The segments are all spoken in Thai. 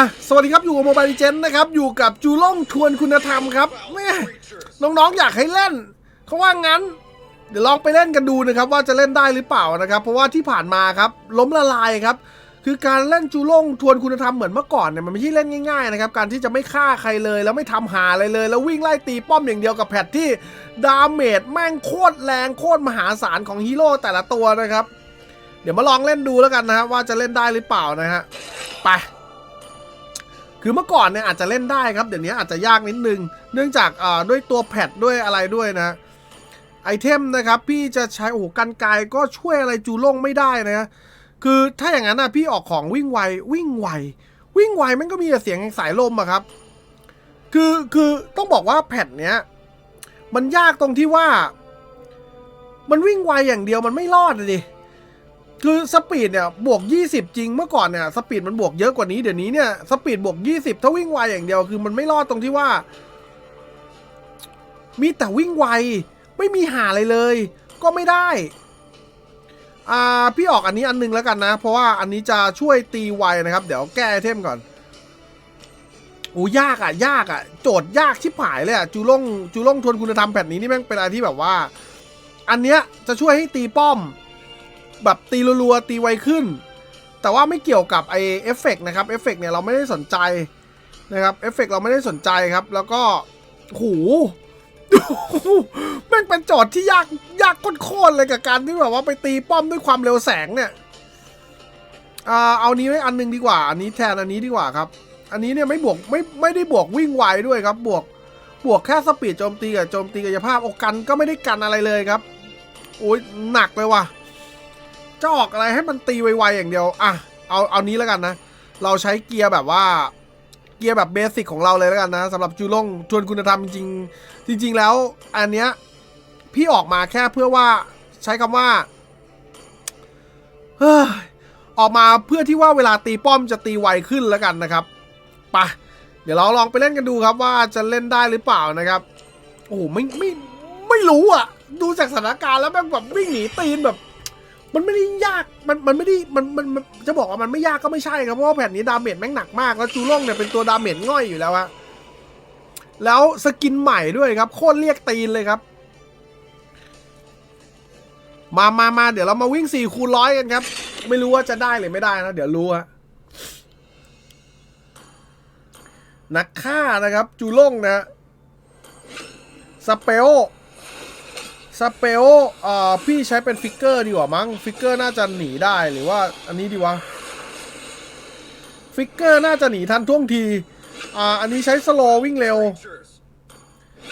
อะสวัสดีครับอยู่กับโมบายเจนนะครับ อยู่กับจูล่งทวนคุณธรรมครับแม่น้องๆอยากให้เล่นเขาว่างั้น เดี๋ยวลองไปเล่นกันดูนะครับ ว่าจะเล่นได้หรือเปล่านะครับ เพราะว่าที่ผ่านมาครับ ล้มละลายครับ คือการเล่นจูล่งทวนคุณธรรมเหมือนเมื่อก่อนเนี่ยมันไม่ใช่เล่นง่ายๆนะครับการที่จะไม่ฆ่าใครเลยแล้วไม่ทำหาอะไรเลย แล้ววิ่งไล่ตีป้อมอย่างเดียวกับแพทที่ดาเมจแม่งโคตรแรงโคตรมหาศาลของฮีโร่แต่ละตัวนะครับ เดี๋ยวมาลองเล่นดูแล้วกันนะครับว่าจะเล่นได้หรือเปล่านะฮะไป คือเมื่อก่อนเนี่ยอาจจะเล่นได้ครับ เดี๋ยวนี้อาจจะยากนิดนึง เนื่องจากอ่าด้วยตัวแพดด้วยอะไรด้วยนะไอเทมนะครับพี่จะใช้โอ้โหกันไกลก็ช่วยอะไรจูล่งไม่ได้นะคือถ้าอย่างนั้นนะพี่ออกของวิ่งไววิ่งไววิ่งไวมันก็มีแต่เสียงสายลมอะครับ คือคือต้องบอกว่าแพดเนี้ยมันยากตรงที่ว่า มันวิ่งไวอย่างเดียวมันไม่รอดเลยดิ คือสปีดเนี่ยบวก 20 จริงเมื่อก่อนเนี่ยสปีดมันบวกเยอะกว่านี้เดี๋ยวนี้เนี่ยสปีดบวก 20 ถ้าวิ่งไวอย่างเดียวคือมันไม่รอดตรงที่ว่า มีแต่วิ่งไวไม่มีหาอะไรเลย ก็ไม่ได้ อ่าพี่ออกอันนี้อันหนึงแล้วกันนะ เพราะว่าอันนี้จะช่วยตีไวนะครับ เดี๋ยวแก้เทมก่อนโอ้ยากอะ ยากอะ โจทย์ยากชิบหายเลยอะจูล่งจูล่งทวนคุณธรรมแผ่นนี้นี่แม่งเป็นอะไรที่แบบว่า อันเนี้ยจะช่วยให้ตีป้อม แบบตีรัวๆตีไวขึ้น แต่ว่าไม่เกี่ยวกับไอเอฟเฟกต์นะครับเอฟเฟกต์เนี่ยเราไม่ได้สนใจนะครับเอฟเฟกต์เราไม่ได้สนใจครับ แล้วก็หูแม่งเป็นโจทย์ที่ยากยากโคตรเลยกับการที่แบบว่าไปตีป้อมด้วยความเร็วแสงเนี่ยอ่าเอานี้ไว้อันหนึงดีกว่า อันนี้แทนอันนี้ดีกว่าครับ อันนี้เนี่ยไม่บวกไม่ไม่ได้บวกวิ่งไวด้วยครับ บวกบวกแค่สปีดโจมตีกับโจมตีกายภาพโอกันก็ไม่ได้กันอะไรเลยครับโอ้ยหนักเลยว่ะ จะออกอะไรให้มันตีไวๆอย่างเดียว อะ เอาเอานี้แล้วกันนะ เราใช้เกียร์แบบว่าเกียร์แบบเบสิกของเราเลยแล้วกันนะสำหรับจูล่งทวนคุณธรรมจริงจริง ๆ แล้วอันเนี้ยพี่ออกมาแค่เพื่อว่าใช้คำว่าเฮ้ยออกมาเพื่อที่ว่าเวลาตีป้อมจะตีไวขึ้นแล้วกันนะครับปะเดี๋ยวเราลองไปเล่นกันดูครับว่าจะเล่นได้หรือเปล่านะครับ โอ้โหไม่ไม่ไม่รู้อะ ดูจากสถานการณ์แล้วแม่งแบบวิ่งหนีตีนแบบ มันไม่ได้ยาก มัน มันไม่ได้ มัน มัน จะบอกว่ามันไม่ยากก็ไม่ใช่ครับ เพราะว่าแผ่นนี้ดาเมจแม่งหนักมาก แล้วจูล่งเนี่ยเป็นตัวดาเมจง่อยอยู่แล้วอะแล้วสกินใหม่ด้วยครับ โคตรเรียกตีนเลยครับ มามามาเดี๋ยวเรามาวิ่ง4คูณร้อยกันครับ ไม่รู้ว่าจะได้หรือไม่ได้นะ เดี๋ยวรู้ฮะ นักฆ่านะครับ จูล่งนะสเปล สเปลอ่อพี่ใช้เป็นฟิกเกอร์ดีกว่ามั้ง ฟิกเกอร์น่าจะหนีได้หรือว่าอันนี้ดีวะ ฟิกเกอร์น่าจะหนีทันท่วงที อ่า อันนี้ใช้สโลวิ่งเร็ว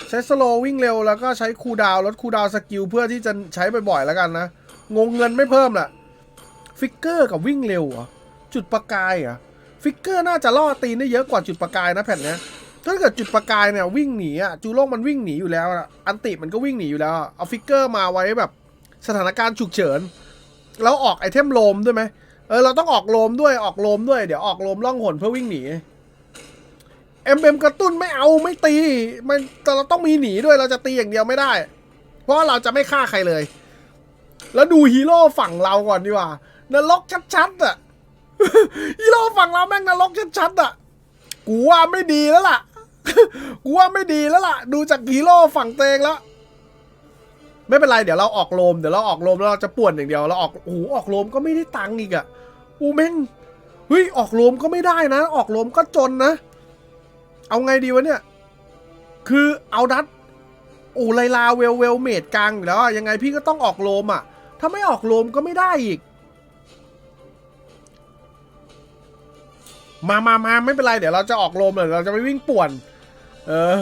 ใช้สโลวิ่งเร็วแล้วก็ใช้คูดาวลดคูดาวสกิลเพื่อที่จะใช้บ่อยๆแล้วกันนะ งงเงินไม่เพิ่มแหละฟิกเกอร์กับวิ่งเร็วเหรอจุดประกายเหรอะฟิกเกอร์น่าจะล่อตีนได้เยอะกว่าจุดประกายนะแผ่นเนี้ย ถ้าเกิดจุดประกายเนี่ยวิ่งหนีอะจูโล่งมันวิ่งหนีอยู่แล้วอะอันติมันก็วิ่งหนีอยู่แล้วอะเอาฟิกเกอร์มาไว้แบบสถานการณ์ฉุกเฉินแล้วออกไอเทมโลมด้วยไหมเออเราต้องออกโลมด้วยออกโลมด้วยเดี๋ยวออกโลมล่องหนเพื่อวิ่งหนีเอ็มเอ็มกระตุ้นไม่เอาไม่ตีมันแต่เราต้องมีหนีด้วยเราจะตีอย่างเดียวไม่ได้ เพราะเราจะไม่ฆ่าใครเลย แล้วดูฮีโร่ฝั่งเราก่อนดีกว่านรกชัดๆอะฮีโร่ฝั่งเราแม่งนรกชัดๆอะกูว่าไม่ดีแล้วล่ะ กูว่าไม่ดีแล้วล่ะ ดูจากฮีโร่ฝั่งเตงแล้ว ไม่เป็นไร เดี๋ยวเราออกโลม เดี๋ยวเราออกโลมแล้วเราจะป่วนอย่างเดียว เราออก โอ้โห ออกโลมก็ไม่ได้ตังค์อีกอะอูแม่งเฮ้ย ออกโลมก็ไม่ได้นะ ออกโลมก็จนนะ เอาไงดีวะเนี่ย คือเอาดัตโอ้ไลลาเวลเวลเมดกลางแล้วยังไงพี่ก็ต้องออกโลมอะถ้าไม่ออกโลมก็ไม่ได้อีกมามามาไม่เป็นไร เดี๋ยวเราจะออกโลมเลยเราจะไปวิ่งป่วน เออ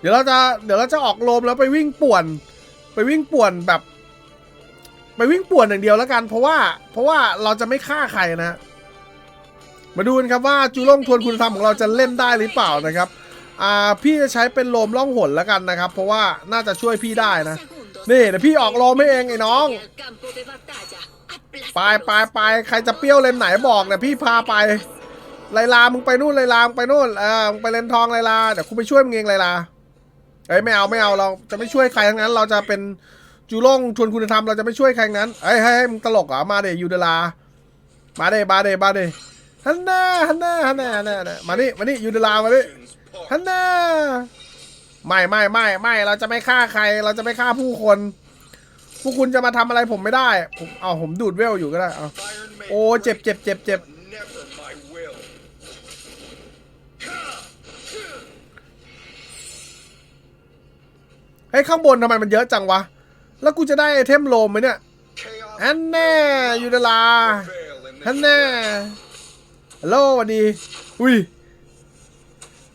เดี๋ยวเราจะ เดี๋ยวเราจะออกโลมแล้วไปวิ่งป่วน ไปวิ่งป่วนแบบ ไปวิ่งป่วนอย่างเดียวแล้วกัน เพราะว่า เพราะว่าเราจะไม่ฆ่าใครนะ มาดูกันครับว่าจูล่งทวนคุณธรรมของเราจะเล่นได้หรือเปล่านะครับ อ่า พี่จะใช้เป็นโลมล่องหนแล้วกันนะครับ เพราะว่าน่าจะช่วยพี่ได้นะ นี่เดี๋ยวพี่ออกโลมให้เองไอ้น้อง ไปไปไปใครจะเปรี้ยวเลนไหนบอกเนี่ยพี่พาไปไลลา มึงไปนู่นไลลา มึงไปนู่นเออมึงไปเลนทองไลลา เดี๋ยวกูไปช่วยมึงเองไลลา เอ้ยไม่เอาไม่เอาเราจะไม่ช่วยใครทั้งนั้น เราจะเป็นจูล่งชวนคุณธรรมเราจะไม่ช่วยใครทั้งนั้นเฮ้ยเฮ้ยเฮ้ยมึงตลกเหรอมาเดยูเดลา มาเดมาเดมาเดฮันน่าฮันน่าฮันน่าฮันน่าฮันน่ามานี่มานี่ยูเดลามานี่ฮันน่าไม่ไม่ไม่ไม่เราจะไม่ฆ่าใคร เราจะไม่ฆ่าผู้คน พวกคุณจะมาทำอะไรผมไม่ได้ ผมเอาผมดูดเวลอยู่ก็ได้เอาโอ้เจ็บเจ็บเจ็บเจ็บเฮ้ยข้างบนทำไมมันเยอะจังวะ แล้วกูจะได้ไอเทมโลมไหมเนี่ยฮันแน่ยูเดลาฮันแน่ฮัลโหลสวัสดี อุ้ย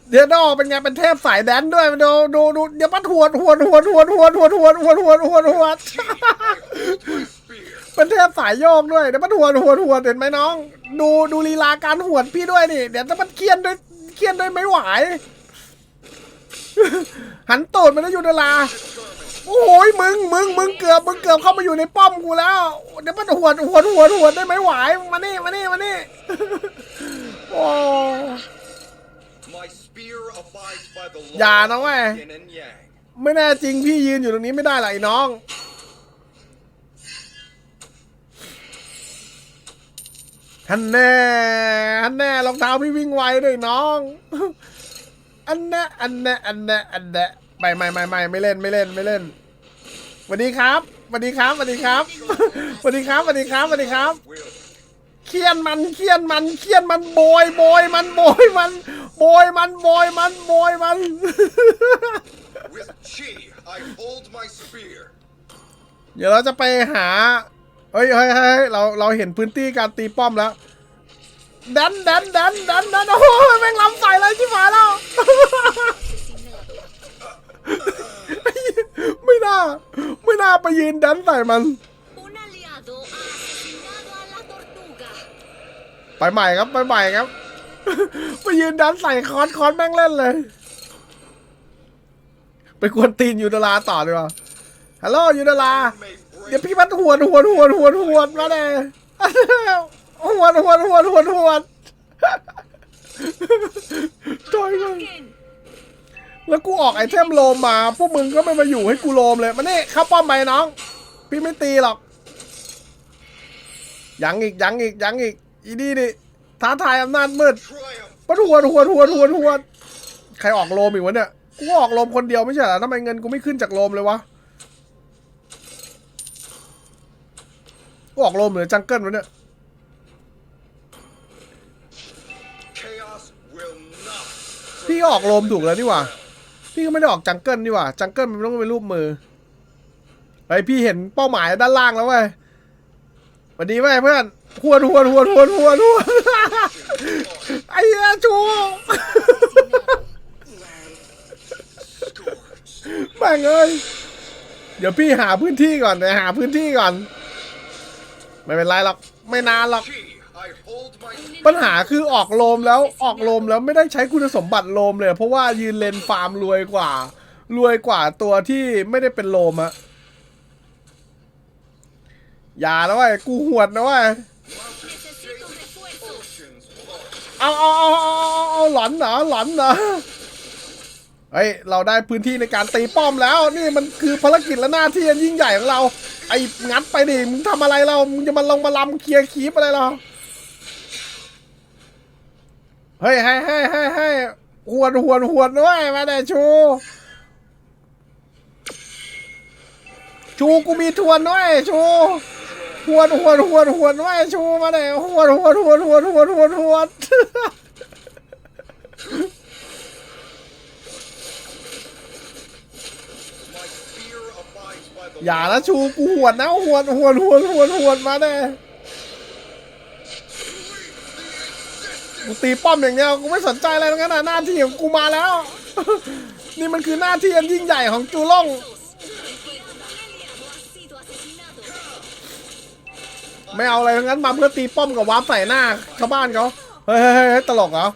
เดี๋ยวดอเป็นไงเป็นเทพสายแดนด้วยดูดูดูเดี๋ยวมันหวดหวดหวดหวดหวดหวดหวดหวดหวดหวดหวดเป็นเทพสายโยกด้วยเดี๋ยวมันหวดหวดหวดเห็นไหมน้อง ดูดูลีลาการหวดพี่ด้วยนี่ เดี๋ยวจะมันเคียนด้วยเคียนด้วยไม่ไหวหันตูดมันแล้วอยู่ดลาโอ้ยมึงมึงมึงเกือบมึงเกือบเข้ามาอยู่ในป้อมกูแล้ว เดี๋ยวมันหวดหวดหวดหวดได้ไหมไหวมานี่มานี่มานี่โอ้ อย่านะเว้ย of yin and yang. ไม่แน่จริงพี่ยืนอยู่ตรงนี้ไม่ได้หรอกไอ้น้องฮันแน่ฮันแน่รองเท้าพี่วิ่งไวด้วยน้อง อันแน่อันแน่อันแน่อันแน่ไม่ไม่ไม่ไม่ไม่เล่นไม่เล่นไม่เล่นสวัสดีครับสวัสดีครับสวัสดีครับสวัสดีครับสวัสดีครับสวัสดีครับ Will เคียนมันเคียนมันเคียนมันโบยโบยมันโบยมัน โบยมันโบยมันโบยมัน with chi, I hold my spear. เดี๋ยวเราจะไปหา เฮ้ยเฮ้ยเฮ้ยเรา เราเห็นพื้นที่การตีป้อมแล้ว ดันดันดันดันดันโอ้โหแม่งล้ำใส่เลยชิบหายแล้ว ไม่น่า ไม่น่าไปยืนดันใส่มัน Un aliado ha asesinado a la tortuga. ไปใหม่ครับ ไปใหม่ครับ ไปยืนดันใส่คอนคอนแม่งเล่นเลย ไปกวนตีนยูดาราต่อดีกว่าฮัลโหลยูดาราเดี๋ยวพี่มันหวนหวนหวนหวนหวนมาเลยหวนหวนหวนหวนหวนต่อยมัน Ken, แล้วกูออกไอเทมโลมมา พวกมึงก็ไม่มาอยู่ให้กูโลมเลย มานี่ข้าป้อมไปน้อง พี่ไม่ตีหรอก ยังอีกยังอีกยังอีกอีนี่ดิ ท้าทายอำนาจมืด triumph. มันหวนหวนหวนหวนหวนใครออกโลมอีกวะเนี่ย กูออกโลมคนเดียวไม่ใช่เหรอทำไมเงินกูไม่ขึ้นจากโลมเลยวะ กูออกโลมหรือจังเกิลวะเนี่ยพี่ออกโลมถูกแล้วนี่หว่า พี่ก็ไม่ได้ออกจังเกิลนี่หว่า จังเกิลมันต้องเป็นรูปมือไอพี่เห็นเป้าหมายด้านล่างแล้วเว้ยสวัสดีเว้ยเพื่อน หวนหวนหวนหวนหวนหวนไอ้เหี้ยชูแม่งเอ้ยเดี๋ยวพี่หาพื้นที่ก่อนเดี๋ยวหาพื้นที่ก่อน ไม่เป็นไรหรอกไม่นานหรอก ปัญหาคือออกโลมแล้วออกโลมแล้วไม่ได้ใช้คุณสมบัติโลมเลย เพราะว่ายืนเลนฟาร์มรวยกว่า รวยกว่าตัวที่ไม่ได้เป็นโลมอะอย่าแล้วเว้กูหวดนะเว้ เอาเอาเอาเอาเอาหลอนเหรอหลอนเหรอเฮ้ยเราได้พื้นที่ในการตีป้อมแล้ว นี่มันคือภารกิจและหน้าที่อันยิ่งใหญ่ของเรา ไอ้งัดไปดิมึงทำอะไรเรามึงจะมาลงมาลำเคลียร์คีปอะไรเราเฮ้ยให้ให้ให้ให้หวนหวนหวนด้วยมาแต่ชู ชูกูมีทวนด้วยชู หวนหวนหวนหวนด้วยชูมาแต่หวนหวนหวนหวนหวนหวนหวนอย่า law นะชูกูหวนนะหวนหวนหวนหวนหวนมาแน่กูตีป้อมอย่างเดียวกูไม่สนใจอะไรทั้งนั้นนะหน้าที่ของกูมาแล้ว นี่มันคือหน้าที่อันยิ่งใหญ่ของจูล่ง ไม่เอาอะไรทั้งนั้นมาเพื่อตีป้อมกับวาร์ปใส่หน้าชาวบ้านเขาเฮ้ยเฮ้ยตลกเหรอ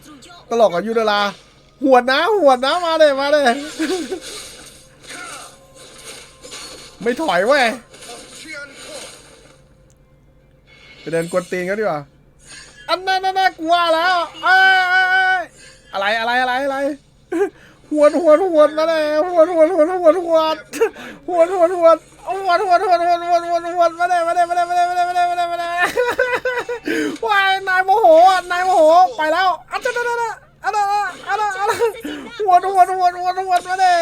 ตลกเหรอยูดาราหวนนะหวนนะมาเลยมาเลยไม่ถอยเว้ยไปเดินกวนตีนเขาดีกว่าอันนั้นนั่นนั่นกลัวแล้วออะไรอะไรอะไรอะไร หวนหวนหวนมาเลยหวนหวนหวนหวนหวนหวนหวนหวนหวนหวนหวนหวนหวนหวนหวนหวนมาเลยมาเลยมาเลยมาเลยมาเลยมาเลยมาเลยมาเลยว้ายนายโมโหนายโมโหไปแล้วอันนั้นอันนั้นอันนั้นอันนั้นอันนั้นหวนหวนหวนหวนหวนมาเลย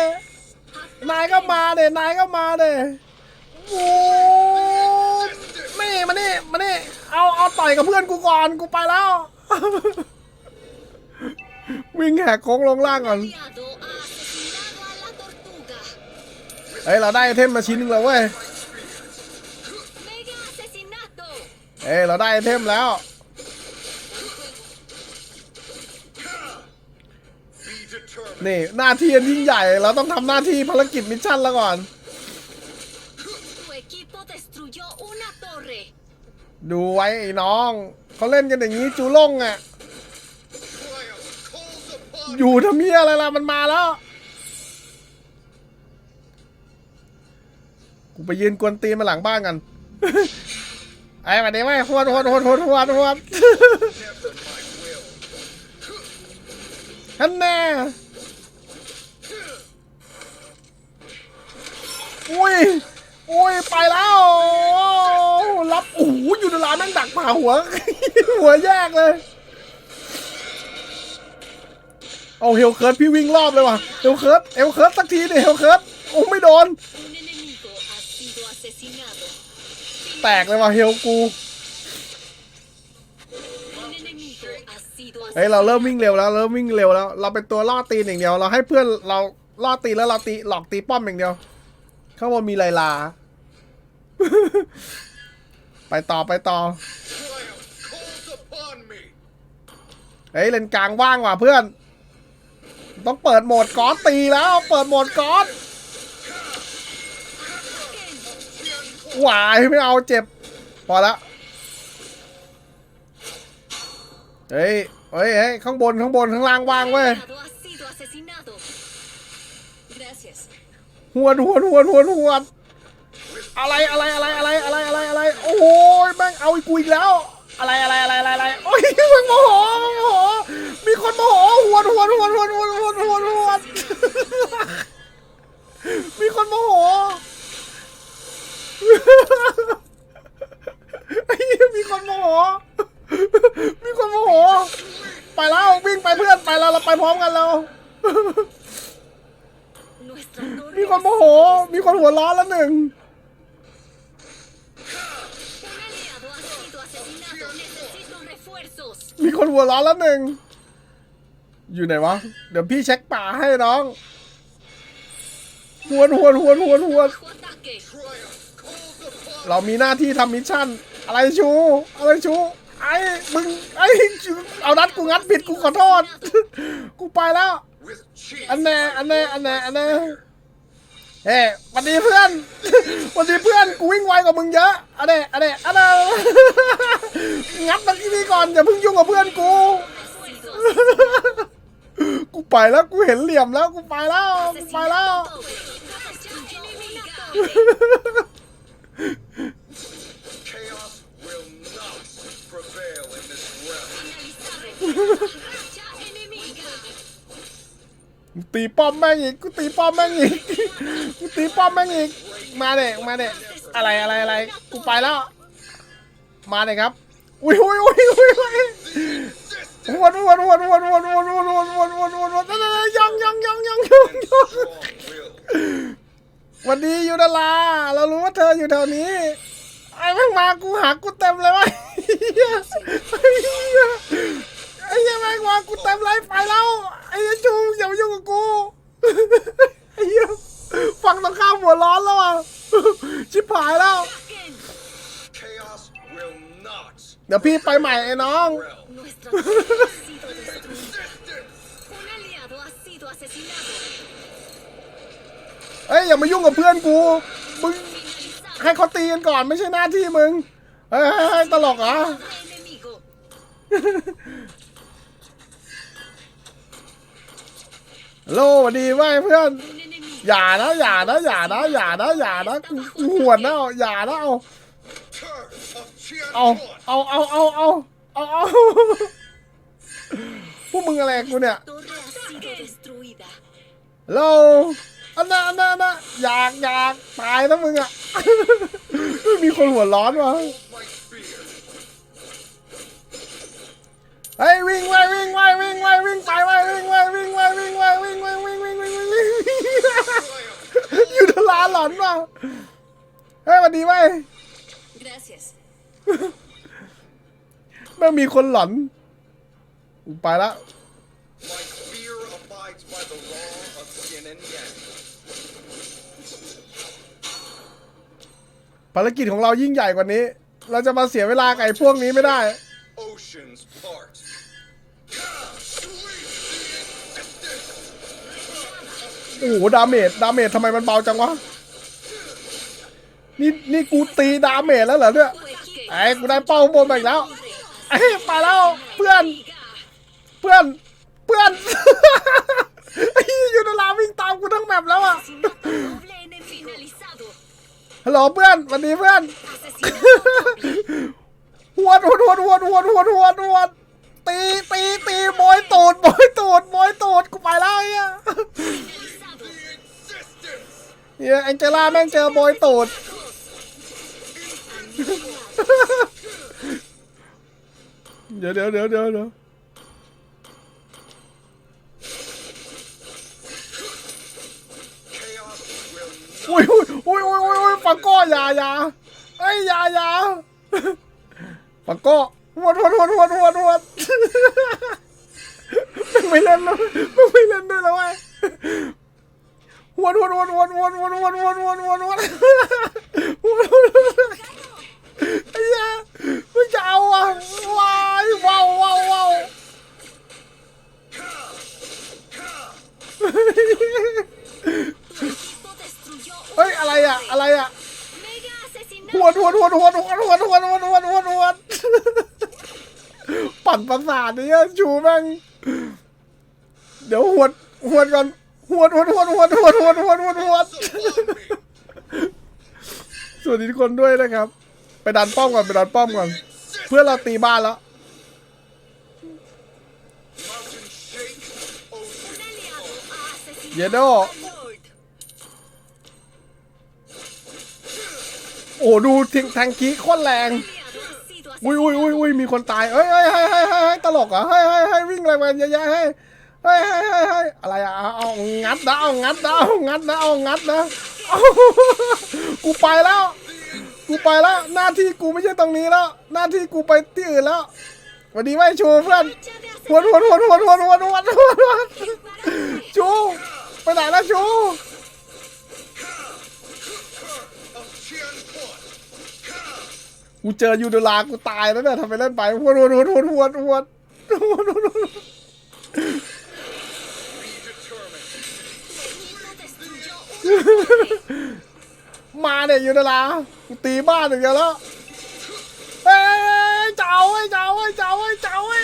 นายก็มาเด้นายก็มาเด้โอ้นี่มานี่มานี่เอาเอาต่อยกับเพื่อนกูก่อนกูไปแล้ว วิ่งแหกโค้งลงล่างก่อนเฮ้ยเราได้ไอเทมมาชิ้นหนึงแล้วเว้ยเฮ้ยเราได้ไอเทมแล้ว นี่หน้าที่อันยิ่งใหญ่ เราต้องทำหน้าที่ภารกิจมิชชั่นแล้วก่อน ดูไว้ไอ้น้อง เขาเล่นกันอย่างนี้จูล่งอะ อยู่ทำเมียอะไรล่ะมันมาแล้ว กูไปยืนกวนตีนมาหลังบ้านกัน ไอ้มาดีไว้ยหวดหวดหวดหวดหวดหวดฮันแน่อุ้ยอุ้ยไปแล้ว รับโอ้โหอยู่ในร้านแม่งดักผ่าหัว หัวแยกเลย เอาเฮลเคิร์ดพี่วิ่งรอบเลยว่ะเฮลเคิร์ดเฮลเคิร์ดสักทีดิเฮลเคิร์ดโอ้ไม่โดน แตกเลยว่ะเฮลกูเฮ้ยเราเริ่มวิ่งเร็วแล้วเริ่มวิ่งเร็วแล้ว เราเป็นตัวล่อตีนอย่างเดียว เราให้เพื่อนเราล่อตีแล้วเราตีหลอกตีป้อมอย่างเดียว ข้างบนมีไลลา ไปต่อไปต่อเฮ้ยเลนกลางว่างว่ะเพื่อน ต้องเปิดโหมดกอสตีแล้ว เปิดโหมดกอสหวายไม่เอาเจ็บ พอละเฮ้ยเฮ้ยเฮ้ยข้างบนข้างบนข้างล่างว่างเว้ย Aliado ha sido asesinado. Gracias. หวนหวนหวนหวนหวนอะไรอะไรอะไรอะไรอะไรอะไรอะไรโอ้ยแม่งเอาอีกกูอีกแล้ว อะไรอะไรอะไรอะไรอะไรโอ้ยแม่งโมโหแม่งโมโหมี คนโมโหหวนหวนหวนหวนหวนหวนหวนหวนมีคนโมโหไอ้มีคนโมโห มีคนโมโห ไปแล้ววิ่งไปเพื่อนไปแล้วเราไปพร้อมกันแล้ว มีคนโมโห มีคนหัวร้อนแล้วหนึ่งมีคนหัวร้อนแล้วหนึ่ง อยู่ไหนวะ เดี๋ยวพี่เช็คป่าให้น้องหวนหวนหวนหวนหวนเรามีหน้าที่ทำมิชชั่น อะไรชูอะไรชู ไอ้ มึง ไอ้ เอานัดกูงัดผิดกูขอโทษ กูไปแล้ว อันแน่อันแน่อันแน่อันแน่เฮ้สวัสดีเพื่อนสวัสดีเพื่อน กูวิ่งไวกว่ามึงเยอะอันเน่อันเน่อันเน่งัดตะกี้นี้ก่อนอย่าเพิ่งยุ่งกับเพื่อนกู กูไปแล้วกูเห็นเหลี่ยมแล้วกูไปแล้วไปแล้วตีป้อมแม่งอีกกูตีป้อมแม่งอีกกูตีป้อมแม่งอีกมาเด็กมาเด็กอะไรอะไรอะไรกูไปแล้ว มาเด็กครับอุ้ยอุ้ยอุ้ยอุ้ยอุ้ยอุ้ยวนวนวนวนวนวน วันดียูดาลา เรารู้ว่าเธออยู่แถวนี้ ไอ้แม่งมากูหากูเต็มเลยวะเหี้ยไอ้เหี้ยไอ้เหี้ยแม่งมากูเต็มเลยไปแล้ว ไอ้เหี้ยจูอย่ามายุ่งกับกู ไอ้เหี้ยฟังตรงข้ามหัวร้อนแล้วอะ ชิบหายแล้ว Chaos will not เดี๋ยวพี่ไปใหม่ไอ้น้อง realm. Nuestra torre ha sido destruida. Resistance. Un aliado ha sido asesinado. เอ้ยอย่ามายุ่งกับเพื่อนกูมึงให้เขาตีกันก่อนไม่ใช่หน้าที่มึงเฮ้ยตลกเหรอโลสวัสดีเว้เพื่อน อย่านะอย่านะอย่านะอย่านะอย่านะกูหวนนะเอาอย่านะเอาเอาเอาเอาเอาเอาเอาพวกมึงอะไรกูเนี่ย Torre ha sido destruida. ฮัลโล อันน่ะอันน่ะอันน่ะอยากอยากตายนะมึงอะ มีคนหัวร้อนวะ Hold my spear. เฮ้ยวิ่งไว้วิ่งไว้วิ่งไว้วิ่งไปไว้วิ่งไว้วิ่งไว้วิ่งไว้วิ่งไว้วิ่งวิ่งวิ่งวิ่งวิ่ง Triumph. อยู่ทลาหลอนว่ะเฮ้ยสวันดีไว้ย Gracias. แม่งมีคนหลอนกูไปละ My spear abides by the law of yin and yang. ภารกิจของเรายิ่งใหญ่กว่านี้ เราจะมาเสียเวลากับไอ้พวกนี้ไม่ได้ Oceans part. โอ้โหดาเมจดาเมจทำไมมันเบาจังวะ นี่นี่กูตีดาเมจแล้วเหรอเนี่ย Tu equipo ไอ้กูได้เป้าข้างบนมาอีกแล้วไอ้ยไปแล้วเพื่อน เพื่อนเพื่อน ไอ้เหี้ยยูนาลาวิ่งตามกูทั้งแมปแล้วอะ Asesinato doble en el finalizado. ฮัลโหลเพื่อนสวัสดีเพื่อนหวดหวดหวดหวดหวดหวดหวดหวดตีตีตีโบอยตูดโบอยตูดโบอยตูดกูไปแล้วไอ้เหี้ยเฮียแองเจล่าแม่งเจอโบอยตูด เดี๋ยวเดี๋ยวเดี๋ยวเดี๋ยวาย่าเอ้ยอย่าย่าปังก้อหวดหวดหวดหวดหวดหวดมึงไม่เล่นแล้วมึงไม่เล่นด้วยแล้วไอ้หวดหวดหวดหวดหวดหวดหวดหวดหวดหวดหวดหวดหวดไอ้เหี้ยมึงจะเอาอะว้ายว้าวว้าวว้าวเฮ้ยอะไรอะอะไรอะ หวดหวดหวดหวดหวดหวดหวดหวดหวดหวดหวดปั่นประสาทเนี่ยชูแม่งเดี๋ยวหวดหวดก่อนหวดหวดหวดหวดหวดหวดหวดหวดหวดสวัสดีทุกคนด้วยนะครับ ไปดันป้อมก่อนไปดันป้อมก่อนเพื่อเราตีบ้านแล้ว Mountain shake. Ocean Un โอ้ดูทิงแทงกี้โคตรแรง อุ้ยอุ้ยอุ้ยอุ้ยมีคนตายเฮ้ยเฮ้ยเฮ้ยเฮ้ยเฮ้ยตลกเหรอะเฮ้ยเฮ้ยเฮ้ยวิ่งอะไรมาเยอะแยะเฮ้ยเฮ้ยเฮ้ยเฮ้ยเฮ้ยอะไรอะเอาเอางัดนะเอางัดนะเอางัดนะเอางัดนะเอากูไปแล้ว กูไปแล้ว หน้าที่กูไม่ใช่ตรงนี้แล้ว หน้าที่กูไปที่อื่นแล้วสวัสดีไว้ชูเพื่อน Racha de หวนวนวนวนวนวนวนวนวนชูไปไหนแล้วชู กูเจอยูโดลากูตายแล้วเนี่ยทำไปเล่นไปหวนหวนหวนหวนหวนหวนหวนหวนหวน Be determined. Equipo destruyó una torre. มาเนี่ยยูโดลากูตีบ้านอย่างเดียแล้วเฮ้ยเจ้าเฮ้ยเจ้าเฮ้ยเจ้าเฮ้ยเจ้าเอ้ย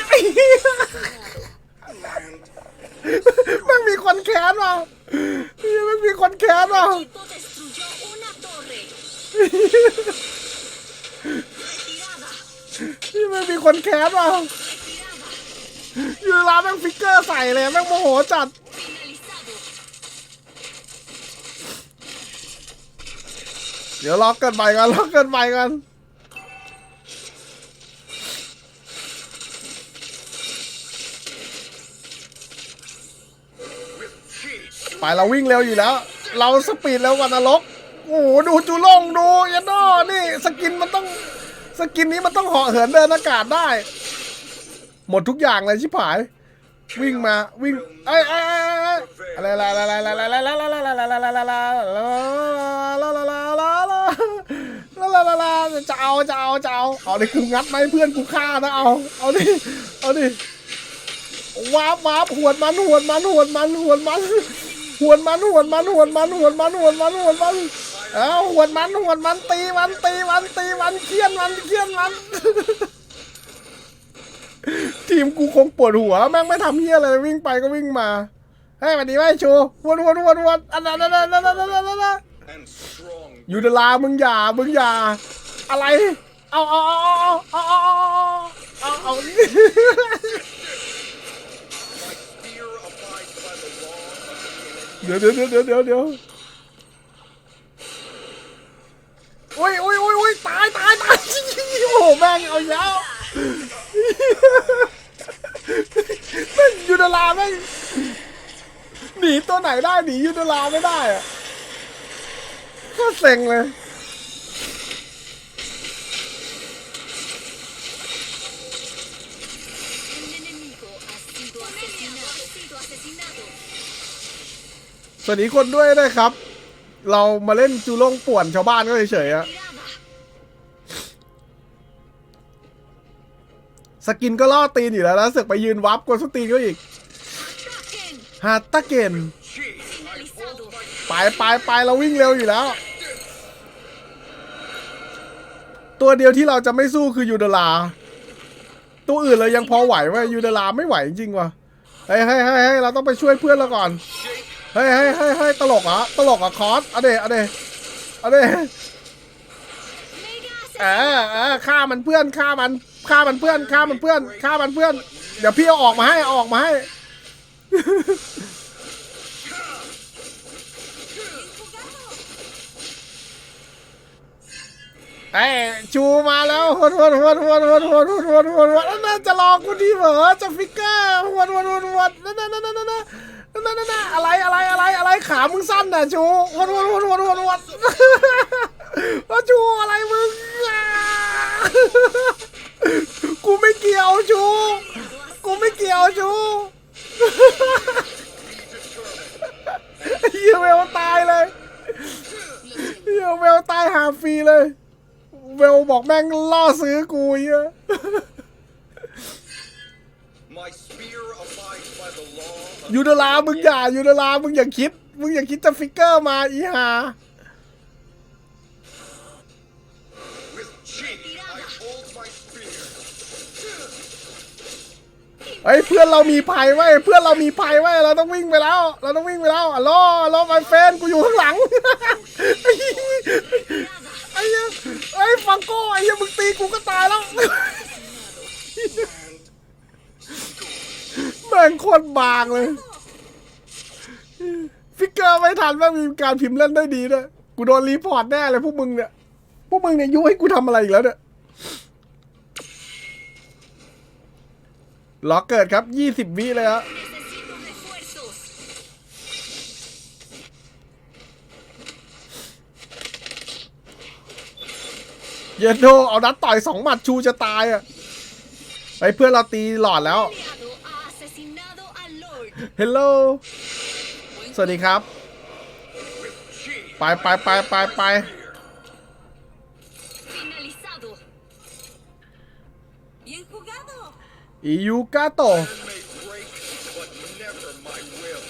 ม่งมีคนแค้นว่ะม่งมีคนแค้นว่ะ นี่ม่งมีคนแค้นว่ะ Retirada. ยูโดลาแม่งฟิกเกอร์ใส่เลยแม่งโมโหจัดเดี๋ยวล็อกกินไปกันล็อกกินไปกันไปเราวิ่งเร็วอยู่แล้ว เราสปีดเร็วว่านรก โอ้โหดูจูลงดูยันดอนี่สกินมันต้องสกินนี้มันต้องเหาะเหินเดินอากาศได้ หมดทุกอย่างเลยชิบหาย วิ่งมาวิ่งเอ้ยเอ้ยเอ้ยเอ้ยอะไรอะไรอะไรอะไรอะไรอะไรอะไรอะไรอะไรอะไรอะไรอะไรอะไรจะเอาจะเอาจะเอาเอาดิกูงัดไหมเพื่อนกูฆ่านะเอาเอาดิเอาดิวาบวาบหวนมันหวนมันหวนมันหวนมันหวนมันหวนมันหวนมันหวนมันหวนมันหวนมัน เอาหวนมันหวนมันตีมันตีมันตีมันเคียนมันเคียนมัน ทีมกูคงปวดหัวแม่งไม่ทำเฮี้ยอะไรวิ่งไปก็วิ่งมาเฮ้ยวันนี้ไมโชูวนวนวนวนอันนั้นอันนั้นอันนั้นอันนั้นยูดลามึงอย่ามึงอย่าอะไรเอาเอาเอาเอาเอาเอาเอาเดเดี๋ยวเดี๋ยวเดี๋ยวเดี๋ยว อุ้ยโอ้ยโอ้ยโอ้ยตายตายตายโอ้โหแม่งเอาอีกแล้วแม่งยูดาราแม่งหนีตัวไหนได้หนียูดาราไม่ได้อะก็เซ็งเลยสวัสดีคนด้วยนะครับ เรามาเล่นจูลงป่วนชาวบ้านก็เฉยๆอะสกินก็ล่อตีนอยู่แล้วนะเสือกไปยืนวับกวนสตีนก็อีกฮาตาเกนไปไปไปเราวิ่งเร็วอยู่แล้ว ตัวเดียวที่เราจะไม่สู้คือยูเดลา ตัวอื่นเรายังพอไหวว้ยยูเดลาไม่ไหวจริงว่ะเฮ้ยเฮ้ยเฮ้ยเราต้องไปช่วยเพื่อนเราก่อน เฮ้ยเฮ้ยเฮ้ยเฮ้ยตลกเหรอตลกเหรอะคอสเอาเดเอาเดเอาเด Mega เออเออฆ่ามันเพื่อนฆ่ามันฆ่ามันเพื่อนฆ่ามันเพื่อนฆ่ามันเพื่อน เดี๋ยวพี่เอาออกมาให้เอาออกมาให้เอ้ยชูมาแล้วหวนหวนหวนหวนหวนหวนหวนหวนหวนหวนนั่นน่ะจะรอกูดีเหรอจะฟิกเกอร์หวนหวนหวนหวนนั่นนั่นนั่นนั่น นั่นนั่นอะไรอะไรอะไรอะไรขามึงสั้นน่ะชูวนวนวนวนวนวนว่าชูอะไรมึงกูไม่เกี่ยวชูกูไม่เกี่ยวชูเฮียเวลตายเลยเฮียเวลตายหาฟรีเลย เวลบอกแม่งล่อซื้อกูเหี้ย ยูดารามึงอย่ายูดารามึงอย่าคิด มึงอย่าคิดจะฟิกเกอร์มาอีหา with chi. I hold my spear. เฮ้ยเพื่อนเรามีภัยไว้เพื่อนเรามีภัยไว้เราต้องวิ่งไปแล้ว เราต้องวิ่งไปแล้วอะโลอะโลมาเฟนกูอยู่ข้างหลังไอ้เหี้ยไอ้ไอ้ฟังโก้ไอ้เหี้ยมึงตีกูก็ตายแล้ว แม่งโคตรบางเลย ฟิกเกอร์ไม่ทันแม่งมีการพิมพ์เล่นได้ดีด้วยกูโดนรีพอร์ตแน่เลยพวกมึงเนี่ย พวกมึงเนี่ยยุให้กูทำอะไรอีกแล้วเนี่ยล็อกเกิดครับ20วิเลยฮะเยนโดเอานัดต่อยสองหมัดชูจะตายอะไปเพื่อนเราตีหลอดแล้ว เฮลโลสวัสดีครับ With chi. ไปไปไปไปไป Finalizado. Bien jugado. อียูกาโต Man may break, but never my will.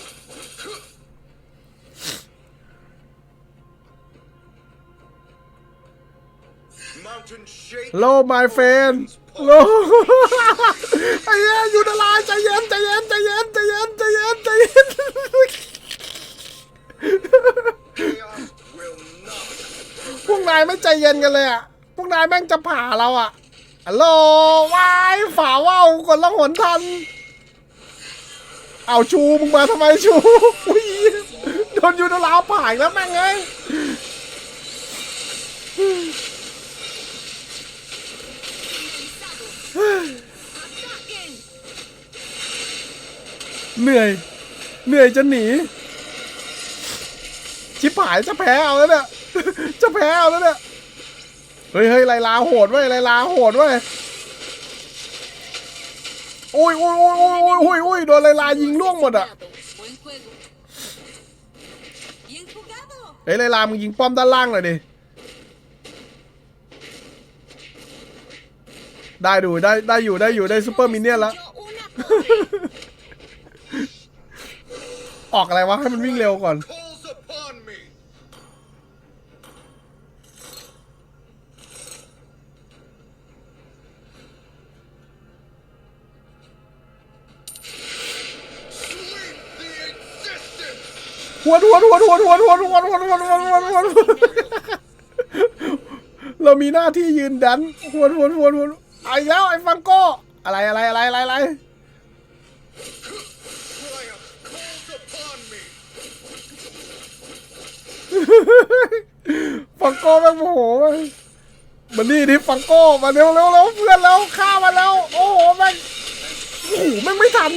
Mountain shake. โล my friend โลไอ้เหี้ยอยู่ดาราใจเย็นใจเย็น ใจเย็นใจเย็นใจเย็นใจเย็นพวกนายไม่ใจเย็นกันเลยอะ พวกนายแม่งจะผ่าเราอะฮัลโหลวายฝ่าว่าวกดละหนทัน เอาชูมึงมาทำไมชูอุ้ยโดนยูดาราผ่าอีกแล้วแม่งเอ้ย เหนื่อย เหนื่อยจะหนี ชิบหายจะแพ้เอาแล้วเนี่ยจะแพ้เอาแล้วเนี่ยเฮ้ยเฮ้ยไลลาโหดเว้ยไลลาโหดเว้ยโอ้ยโอ้ยโอ้ยโอ้ยโอ้ยโอ้ยโอ้ยโดนไลลายิงล่วงหมดอะเฮ้ยไลลามึงยิงป้อมด้านล่างหน่อยดิได้ดูได้ได้อยู่ได้อยู่ได้ซูเปอร์มินเนี่ยนแล้ว ออกอะไรวะ ให้มันวิ่งเร็วก่อน Calls upon me. Sleep the existence. หวนหวนหวนหวนหวนหวนหวนหวนหวนหวนหวนหวนเรามีหน้าที่ยืนดันหัวนหวนหวนหวนไอ้แล้วไอ้ฟังโก้อะไรอะไรอะไรอะไรอะไร ฟังโก้แม่งโมโหม่งมานี่ดิฟังโก้มาเร็วเร็วเร็วเพื่อนแล้วฆ่ามาแล้ว โอ้โหแม่งโอ้โหแม่งไม่ทัน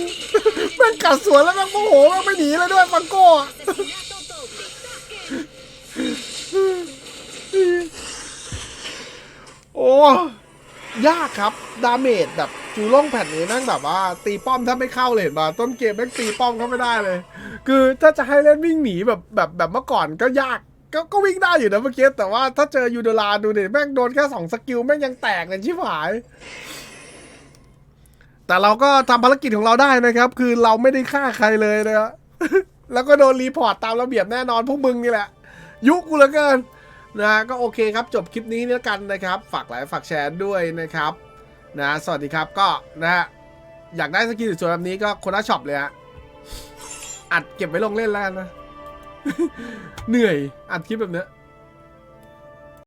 แม่งกัดสวนแล้วแม่งโมโหแม่งไม่หนีเลยด้วยฟังโก้โอ้ยากครับ ดาเมจแบบจูล่องแผ่นนี้แม่งแบบว่า ตีป้อมถ้าไม่เข้าเลยเห็นป่ะต้นเกมแม่งตีป้อมเข้าไม่ได้เลย คือถ้าจะให้เล่นวิ่งหนีแบบแบบแบบเมื่อก่อนก็ยากก็ก็วิ่งได้อยู่นะเมื่อกี้แต่ว่าถ้าเจอยูโดลาดูดิแม่งโดนแค่สองสกิลแม่งยังแตกเลยชิบหาย แต่เราก็ทำภารกิจของเราได้นะครับ คือเราไม่ได้ฆ่าใครเลยนะครับแล้วก็โดนรีพอร์ตตามระเบียบแน่นอนพวกมึงนี่แหละ ยุกูเหลือเกินนะก็โอเคครับจบคลิปนี้แล้วกันนะครับ ฝากไลค์ฝากแชร์ด้วยนะครับ นะสวัสดีครับก็นะฮะอยากได้สกินสวยๆแบบนี้ก็คนละช็อปเลยฮะ อัดเก็บไว้ลงเล่นแล้วกันนะ เหนื่อยอัดคลิปแบบเนี้ย